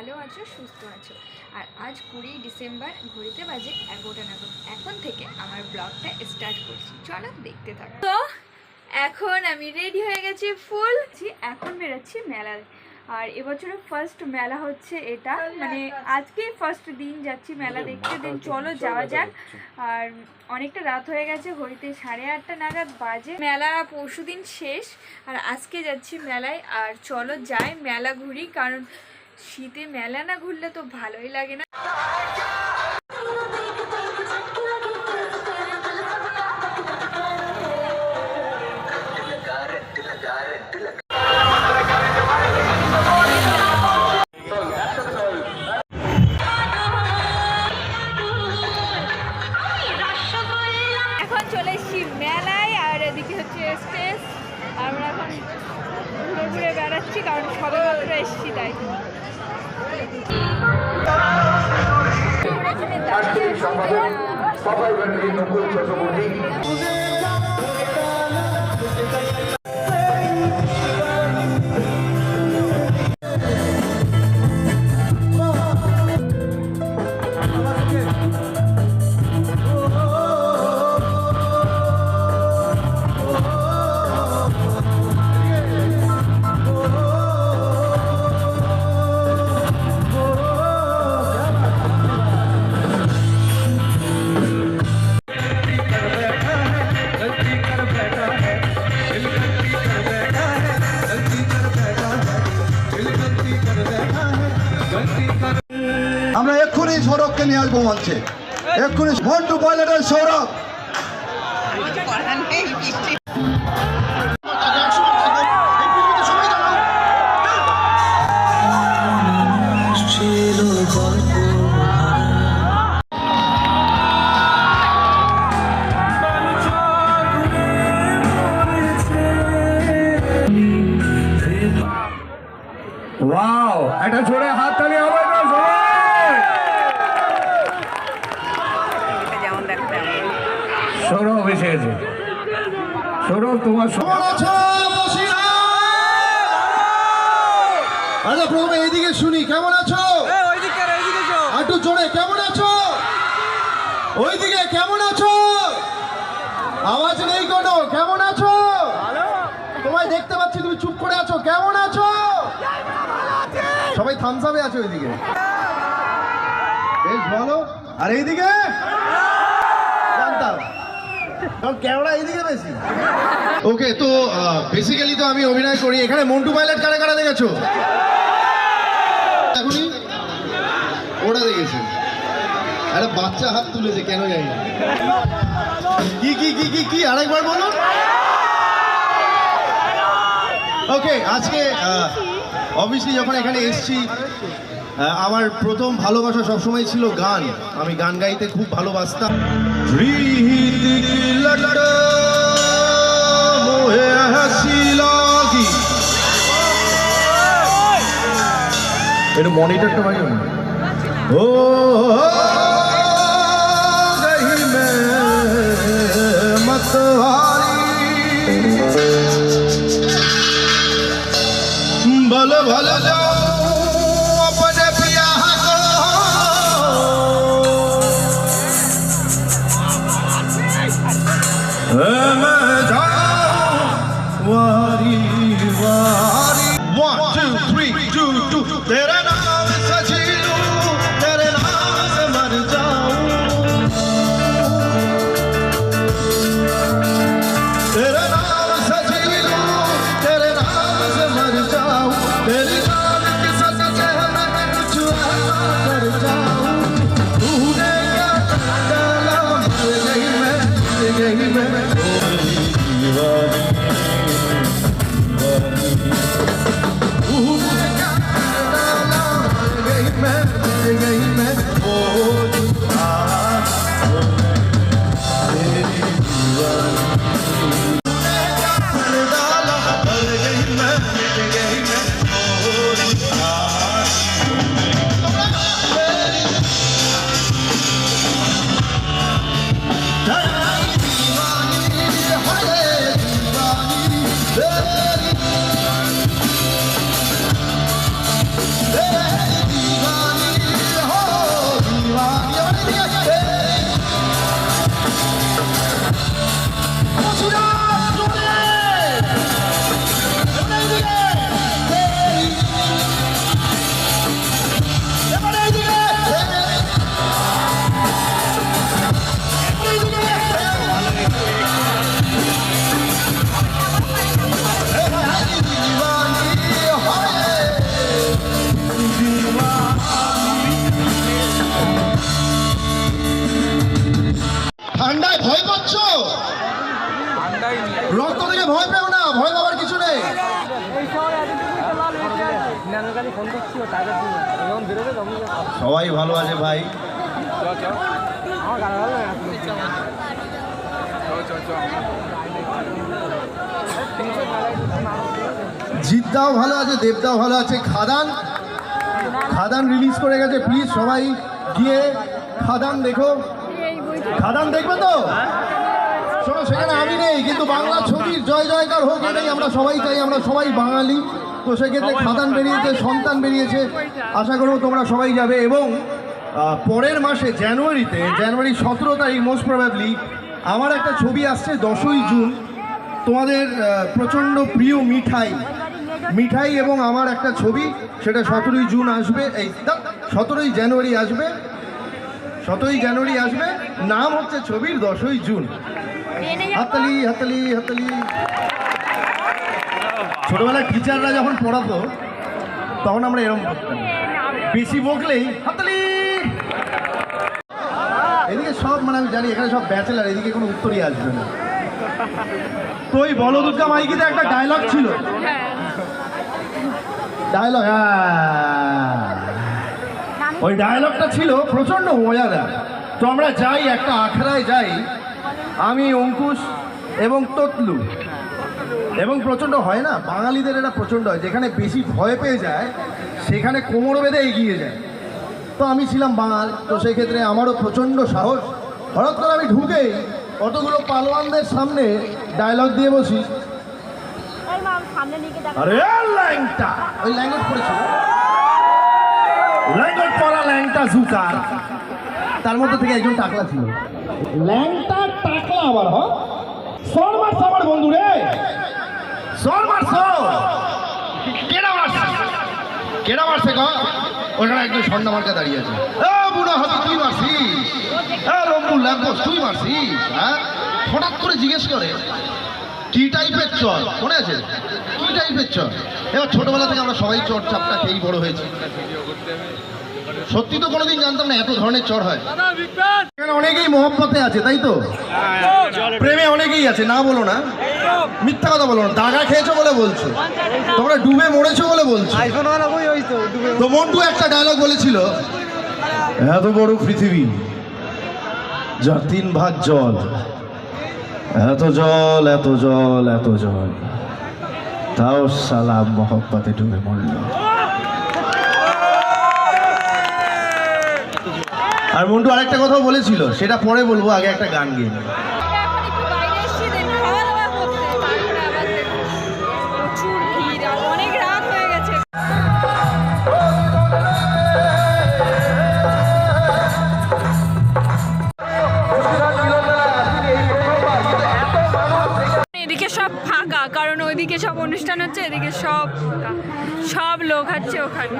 ভালো আছো সুস্থ আছো। আর আজ কুড়ি ডিসেম্বর ঘড়িতে বাজে এগারোটা নাগাদ। এখন থেকে আমার ব্লগটা স্টার্ট করছি। চলো দেখতে থাকো। তো এখন আমি রেডি হয়ে গেছি ফুল। এখন বেরোচ্ছি মেলায়। আর এবছরের ফার্স্ট মেলা হচ্ছে এটা। মানে আজকে ফার্স্ট দিন যাচ্ছি মেলা দেখতে। দিন চলো যাওয়া যাক। আর অনেকটা রাত হয়ে গেছে ঘড়িতে সাড়ে আটটা নাগাদ বাজে। মেলা পরশু দিন শেষ। আর আজকে যাচ্ছি মেলায়। আর চলো যাই মেলা ঘুরি কারণ শীতে মেলা না ঘুরলে তো ভালোই লাগে না। এখন চলে এসেছি মেলায়, আর এদিকে হচ্ছে স্টেজ। আমরা এখন ঘুরে ঘুরে বেড়াচ্ছি কারণ সবে মাত্র এসেছি তাই। সবাই আসব মঞ্চে এক্ষুনি মন্টু পাইলটের সৌরভ। এসে গেছে সৌরভ তোমার? আচ্ছা প্রথমে এইদিকে শুনি কেমন আছো? একটু জোরে কেমন আছো? ওইদিকে কেমন আছো? আওয়াজ নেই কোনো কেমন আছো? তোমায় দেখতে পাচ্ছি তুমি চুপ করে আছো কেমন আছো? সবাই থামসাবে আছো ওইদিকে। বেশ ভালো। আর এইদিকে? কারণ ক্যামেরা এইদিকে বেশি। ওকে তো বেসিক্যালি তো আমি অভিনয় করি। এখানে মন্টু পাইলট কারা কারা দেখেছ? এখনই? ওরা দেখেছে। একটা বাচ্চা হাত তুলেছে কেন জানি না। কি কি কি কি কি? আরেকবার বলুন। ওকে আজকে অবভিয়াসলি যখন এখানে এসেছি আমার প্রথম ভালোবাসা সবসময় ছিল গান। আমি গান গাইতে খুব ভালোবাসতাম। এটা মনিটরটা ভাই ও মত বল ভালো যাও Ömer সবাই ভালো আছে ভাই। জিতদাও ভালো আছে, দেবদাও ভালো আছে। খাদান খাদান রিলিজ করে গেছে। প্লিজ সবাই গিয়ে খাদান দেখো। খাদান দেখবে তো? শোনো, সেখানে আমি নেই, কিন্তু বাংলা ছবির জয় জয়কার হোক এটাই আমরা সবাই চাই, আমরা সবাই বাঙালি। তো সেক্ষেত্রে খাদান বেরিয়েছে সন্তান বেরিয়েছে। আশা করব তোমরা সবাই যাবে এবং পরের মাসে জানুয়ারিতে জানুয়ারি সতেরো তারিখ মোস্ট প্রবাবলি আমার একটা ছবি আসছে দশই জুন। তোমাদের প্রচণ্ড প্রিয় মিঠাই। মিঠাই এবং আমার একটা ছবি সেটা সতেরোই জুন আসবে। এই সতেরোই জানুয়ারি আসবে। সতেরোই জানুয়ারি আসবে। নাম হচ্ছে ছবির দশই জুন। হাতালি হাততালি হাততালি। ছোটবেলায় টিচাররা যখন পড়াতো, তখন আমরা এরকম করতাম বেশি বকলেই, হাততালি! এদিকে সব মানে আমি জানি, এখানে সব ব্যাচেলার এদিকে কোনো উত্তরই আসবে না। তো ওই বলদুর্গা মাইকিতে একটা ডায়লগ ছিল। ডায়লগ ওই ডায়লগটা ছিল প্রচণ্ড মজাদার। তো আমরা যাই, একটা আখড়ায় যাই। আমি অঙ্কুশ এবং ততলু। এবং প্রচণ্ড হয় না? বাঙালিদের এটা প্রচণ্ড হয়। যেখানে বেশি ভয় পেয়ে যায় সেখানে কোমর বেঁধে এগিয়ে যায়। তো আমি ছিলাম বাঙাল তো সেই ক্ষেত্রে আমারও প্রচণ্ড সাহস। হঠাৎ করে আমি ঢুকেই কতগুলো পালোয়ানদের সামনে ডায়লগ দিয়ে বসি। এই মাম সামনে নিকে দেখ আরে ল্যাংটা! ওই পড়েছিল ল্যাংটা জুকার তার মধ্যে থেকে একজন টাকলা ছিল। ল্যাংটা টাকলা আবার হ সর মারছ আমার বন্ধু রে! সর মারছ? কেডা মারছে? কেডা মারছে গো? ওখানে একজন স্বর্ণা মার্কা দাঁড়িয়ে আছে। এ বুড়া হাতি তুই মারছিস? এ রম্বুল ল্যাম্পোস তুই মারছিস? হ্যাঁ? হঠাৎ করে জিজ্ঞেস করে কি টাইপের চর? মনে আছে? কি টাইপের চর? এবার ছোটবেলা থেকে আমরা সবাই চর চাপটা খেয়েই বড় হয়েছি। সত্যি তো কোনোদিন জানতাম না এত ধরনের চর হয়। এখানে অনেকেই মহব্বতে আছে তাই তো? প্রেমে অনেকেই আছে না বলো না। মিথ্যা কথা বলো না দাগা খেয়েছো বলে বলছো। তোমরা ডুবে মরেছো বলে বলছো। তো মন্টু একটা ডায়লগ বলেছিল এত বড় পৃথিবী যার তিন ভাগ জল এত জল এত জল এত জল তাও সালাম মহব্বতে ডুবে মরল। আর মন্টু আরেকটা কথাও বলেছিল সেটা পরে বলব আগে একটা গান গিয়ে অনুষ্ঠান হচ্ছে এদিকে সব সব লোক আছে ওখানে।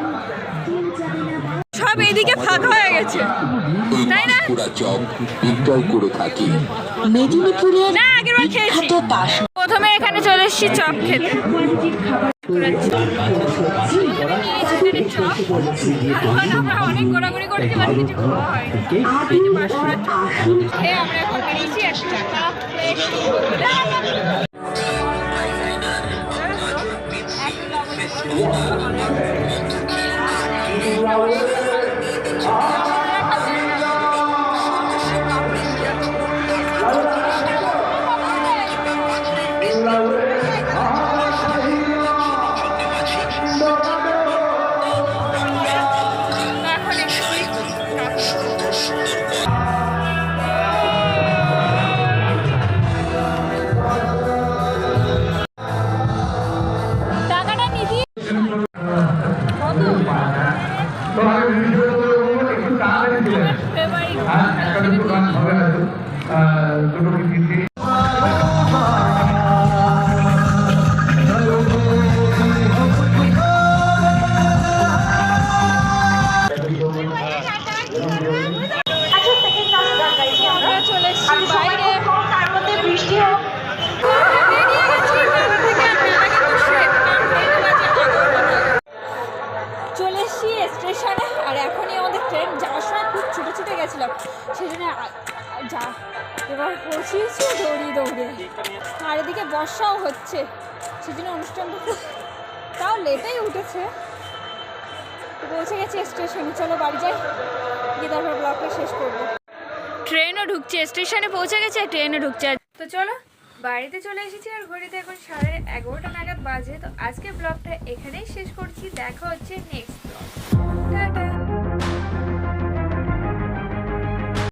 সব এদিকে ফাঁকা হয়ে গেছে। তাই না? পুরা চপ বিক্রয় করে থাকি। মেদিনীপুরের না আগের বার খেয়েছি। প্রথমে এখানে চলে এসেছি চপ খেতে। অনেক ঘোরাঘুরি আমরা পৌঁছিয়েছি দৌড়িয়ে দৌড়ে আর এদিকে বর্ষাও হচ্ছে সেজন্য অনুষ্ঠানটা খুব তাও লেটেই উঠেছে। পৌঁছে গেছে স্টেশনে চলো বাড়ি যাই। গিয়ে তারপর ব্লগটা শেষ করব। ট্রেনও ঢুকছে স্টেশনে পৌঁছে গেছে ট্রেনও ঢুকছে। তো চলো বাড়িতে চলে এসেছি আর ঘড়িতে এখন সাড়ে এগারোটা নাগাদ বাজে। তো আজকে ব্লগটা এখানেই শেষ করছি। দেখা হচ্ছে নেক্সট